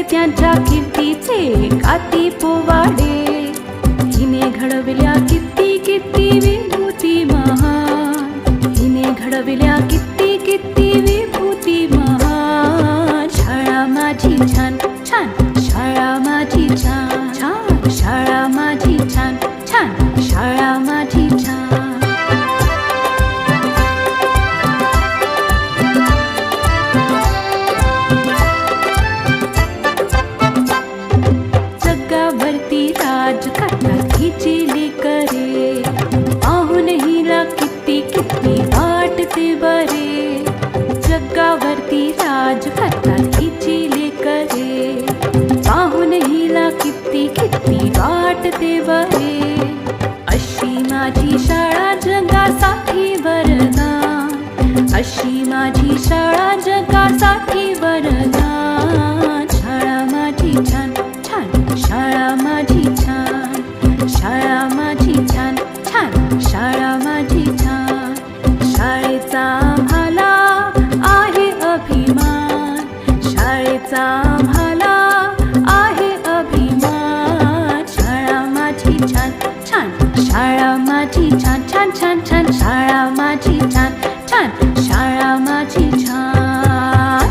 त्यांच्या कीर्तीचे काती पोवाडे. हिने घडविल्या किती वरे अशी माझी शाळा जगासाठी वरदान अशी माझी शाळा जगासाठी वरदान शाळा माझी छान छान शाळा माझी छान. शाळा माझी छान छान शाळा माझी छान. शाळेचा माझी छान छान